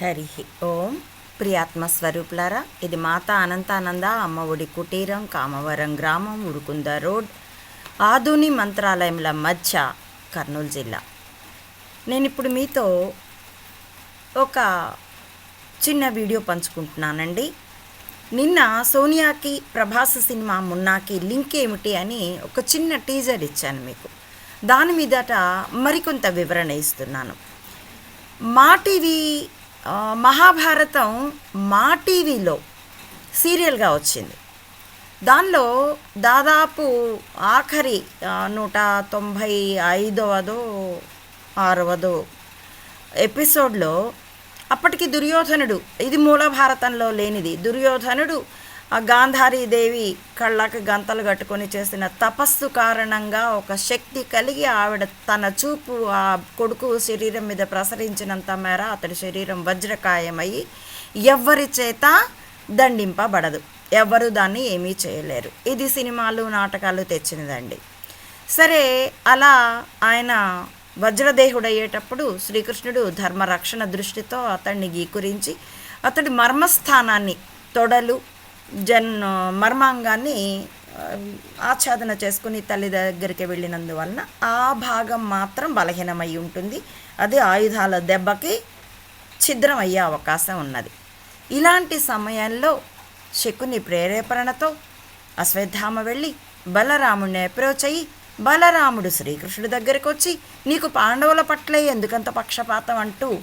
హరి ఓం ప్రియాత్మ స్వరూపులారా ఇది మాత అనంతానంద అమ్మ ఒడి కుటీరం కామవరం గ్రామం ఉరుకుంద రోడ్ ఆధుని మంత్రాలయంల మధ్య కర్నూలు జిల్లా. నేను ఇప్పుడు మీతో ఒక చిన్న వీడియో పంచుకుంటున్నానండి. నిన్న సోనియాకి ప్రభాస్ సినిమా మున్నాకి లింక్ ఏమిటి అని ఒక చిన్న టీజర్ ఇచ్చాను మీకు. దాని మీదట మరికొంత వివరణ ఇస్తున్నాను. మా టీవీ మహాభారతం మా టీవీలో సీరియల్గా వచ్చింది. దానిలో దాదాపు ఆఖరి నూట తొంభై ఐదవదో ఆరవదో ఎపిసోడ్లో అప్పటికి దుర్యోధనుడు ఇది మూల భారతంలో లేనిది దుర్యోధనుడు ఆ గాంధారీదేవి కళ్ళకు గంతలు కట్టుకొని చేసిన తపస్సు కారణంగా ఒక శక్తి కలిగి ఆవిడ తన చూపు ఆ కొడుకు శరీరం మీద ప్రసరించినంత మేర అతడి శరీరం వజ్రకాయమయ్యి ఎవ్వరి చేత దండింపబడదు. ఎవ్వరు దాన్ని ఏమీ చేయలేరు. ఇది సినిమాలు నాటకాలు తెచ్చినదండి. సరే అలా ఆయన వజ్రదేహుడయ్యేటప్పుడు శ్రీకృష్ణుడు ధర్మరక్షణ దృష్టితో అతన్ని గీకురించి అతడి మర్మస్థానాన్ని తొడలు జన్ మర్మాంగాన్ని ఆచ్ఛాదన చేసుకుని తల్లి దగ్గరికి వెళ్ళినందువలన ఆ భాగం మాత్రం బలహీనమై ఉంటుంది. అది ఆయుధాల దెబ్బకి ఛిద్రం అయ్యే అవకాశం ఉన్నది. ఇలాంటి సమయంలో శకుని ప్రేరేపణతో అశ్వత్థామ వెళ్ళి బలరాముడిని అప్రోచ్ అయ్యి బలరాముడు శ్రీకృష్ణుడి దగ్గరికి వచ్చి నీకు పాండవుల పట్లే ఎందుకంత పక్షపాతం? అంటూ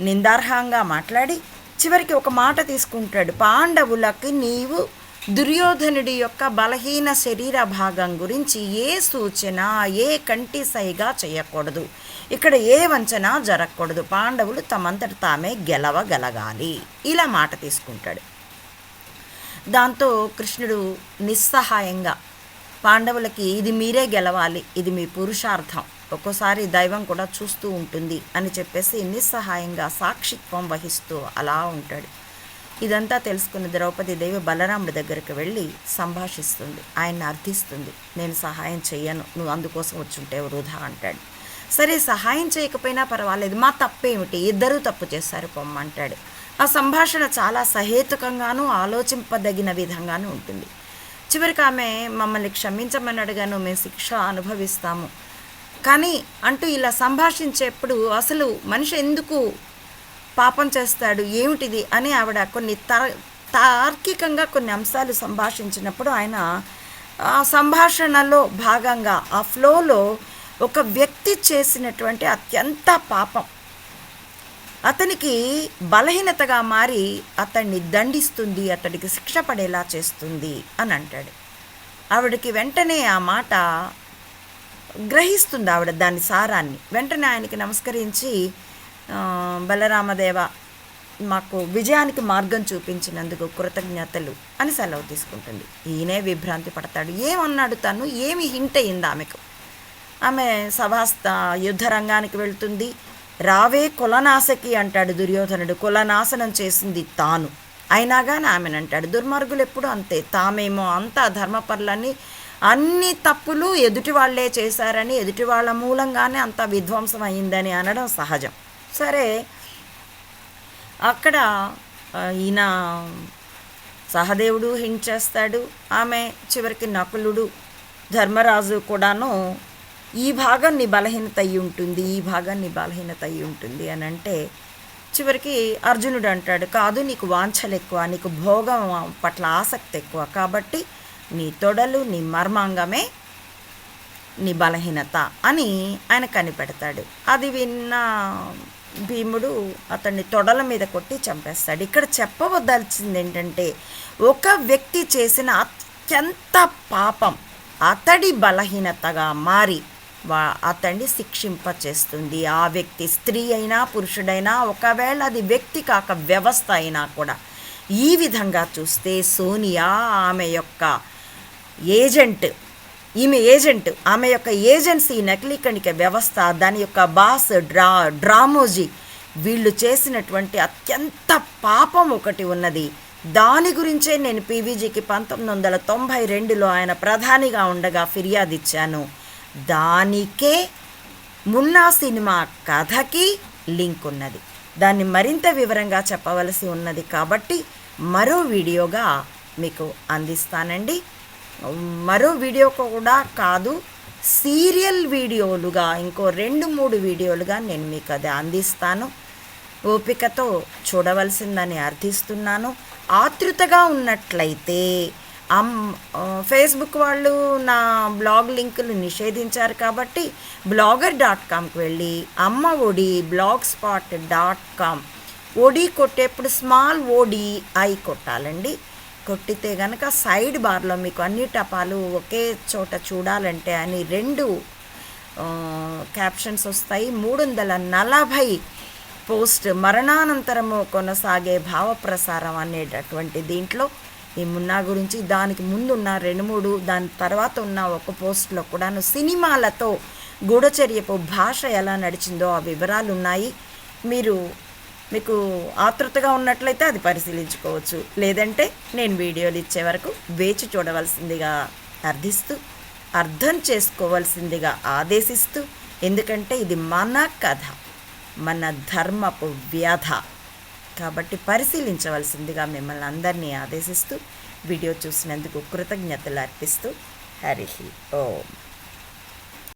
నిందార్హంగా మాట్లాడి చివరికి ఒక మాట తీసుకుంటాడు. పాండవులకి నీవు దుర్యోధనుడి యొక్క బలహీన శరీర భాగం గురించి ఏ సూచన ఏ కంటి సైగా చేయకూడదు. ఇక్కడ ఏ వంచన జరగకూడదు. పాండవులు తమంతట తామే గెలవగలగాలి. ఇలా మాట తీసుకుంటాడు. దాంతో కృష్ణుడు నిస్సహాయంగా పాండవులకి ఇది మీరే గెలవాలి. ఇది మీ పురుషార్థం. ఒక్కోసారి దైవం కూడా చూస్తూ ఉంటుంది అని చెప్పేసి నిస్సహాయంగా సాక్షిత్వం వహిస్తూ అలా ఉంటాడు. ఇదంతా తెలుసుకున్న ద్రౌపది దేవి బలరాముడి దగ్గరికి వెళ్ళి సంభాషిస్తుంది. ఆయన్ని అర్థిస్తుంది. నేను సహాయం చెయ్యను. నువ్వు అందుకోసం వచ్చుంటే వృధా అంటాడు. సరే సహాయం చేయకపోయినా పర్వాలేదు. మా తప్పేమిటి? ఇద్దరూ తప్పు చేశారు పొమ్మంటాడు ఆ సంభాషణ చాలా సహేతుకంగాను ఆలోచింపదగిన విధంగాను ఉంటుంది. చివరికి ఆమె మమ్మల్ని క్షమించమని అడిగాను. మేము శిక్ష అనుభవిస్తాము. కానీ అంటూ ఇలా సంభాషించేప్పుడు అసలు మనిషి ఎందుకు పాపం చేస్తాడు? ఏమిటిది? అని ఆవిడ కొన్ని తార్ తార్కికంగా కొన్ని అంశాలు సంభాషించినప్పుడు ఆయన ఆ సంభాషణలో భాగంగా ఆ ఫ్లోలో ఒక వ్యక్తి చేసినటువంటి అత్యంత పాపం. అతనికి బలహీనతగా మారి అతన్ని దండిస్తుంది అతడికి శిక్ష పడేలా చేస్తుంది అని అంటాడు. ఆవిడకి వెంటనే ఆ మాట గ్రహిస్తుంది ఆవిడ దాని సారాన్ని. వెంటనే ఆయనకి నమస్కరించి బలరామదేవ మాకు విజయానికి మార్గం చూపించినందుకు కృతజ్ఞతలు అని సెలవు తీసుకుంటుంది. ఈయనే విభ్రాంతి పడతాడు. ఏమన్నాడు తను? ఏమి హింట్ అయింది ఆమెకు? ఆమె సభాస్త యుద్ధ రంగానికి వెళ్తుంది. రావే కులనాశకి అంటాడు దుర్యోధనుడు. కులనాశనం చేసింది తాను. అయినా కానీ ఆమెను అంటాడు దుర్మార్గులు ఎప్పుడు అంతే. తామేమో అంతా ధర్మపరులని అన్ని తప్పులు ఎదుటి వాళ్ళే చేశారని ఎదుటి వాళ్ళ మూలంగానే అంత విధ్వంసం అయిందని అనడం సహజం. సరే అక్కడ ఈయన సహదేవుడు హింట్ చేస్తాడు. ఆమె చివరికి నకులుడు ధర్మరాజు కూడాను ఈ భాగం నీ బలహీనత అయి ఉంటుంది ఈ భాగం నీ బలహీనత అయి ఉంటుంది అని అంటే చివరికి అర్జునుడు అంటాడు కాదు నీకు వాంఛలు ఎక్కువ నీకు భోగం పట్ల ఆసక్తి ఎక్కువ కాబట్టి నీ తొడలు నీ మర్మాంగమే నీ బలహీనత అని ఆయన కనిపెడతాడు. అది విన్న భీముడు అతన్ని తొడల మీద కొట్టి చంపేస్తాడు. ఇక్కడ చెప్పవదలిచింది ఏంటంటే ఒక వ్యక్తి చేసిన అత్యంత పాపం అతడి బలహీనతగా మారి వా అతన్ని శిక్షింపచేస్తుంది. ఆ వ్యక్తి స్త్రీ అయినా పురుషుడైనా ఒకవేళ అది వ్యక్తి కాక వ్యవస్థ అయినా కూడా. ఈ విధంగా చూస్తే సోనియా ఆమె యొక్క ఏజెంట్. ఈమె ఏజెంట్. ఆమె యొక్క ఏజెన్సీ నకిలీ కణిక వ్యవస్థ దాని యొక్క బాస్ డ్రా డ్రామోజీ. వీళ్ళు చేసినటువంటి అత్యంత పాపం ఒకటి ఉన్నది. దాని గురించే నేను పీవీజీకి పంతొమ్మిది వందల తొంభై రెండులో ఆయన ప్రధానిగా ఉండగా ఫిర్యాదు ఇచ్చాను దానికే మున్నా సినిమా కథకి లింక్ ఉన్నది. దాన్ని మరింత వివరంగా చెప్పవలసి ఉన్నది కాబట్టి మరో వీడియోగా మీకు అందిస్తానండి. మరో వీడియో కూడా కాదు సీరియల్ వీడియోలుగా ఇంకో రెండు మూడు వీడియోలుగా నేను మీకు అది అందిస్తాను. ఓపికతో చూడవలసిందని అర్థిస్తున్నాను. ఆతృతగా ఉన్నట్లయితే ఫేస్బుక్ వాళ్ళు నా బ్లాగ్ లింకులు నిషేధించారు కాబట్టి బ్లాగర్ డాట్ కామ్కి వెళ్ళి Amma Odi blogspot dot com ఓడి కొట్టేప్పుడు స్మాల్ ఓడి ఐ కొట్టాలండి. కొట్టితే గనక సైడ్ బార్లో మీకు అన్ని టపాలు ఒకే చోట చూడాలంటే అని రెండు క్యాప్షన్స్ వస్తాయి. మూడు వందల నలభై పోస్ట్ మరణానంతరము కొనసాగే భావప్రసారం అనేటటువంటి దీంట్లో ఈ మున్నా గురించి దానికి ముందున్న రెండు మూడు దాని తర్వాత ఉన్న ఒక పోస్ట్లో కూడాను సినిమాలతో గూఢచర్యపు భాష ఎలా నడిచిందో ఆ వివరాలు ఉన్నాయి మీరు మీకు ఆతృతగా ఉన్నట్లయితే అది పరిశీలించుకోవచ్చు. లేదంటే నేను వీడియోలు ఇచ్చే వరకు వేచి చూడవలసిందిగా అర్థిస్తూ అర్థం చేసుకోవలసిందిగా ఆదేశిస్తూ ఎందుకంటే ఇది మన కథ మన ధర్మపు వ్యాధ. కాబట్టి పరిశీలించవలసిందిగా మిమ్మల్ని అందరినీ ఆదేశిస్తూ వీడియో చూసినందుకు కృతజ్ఞతలు అర్పిస్తూ హరి ఓం.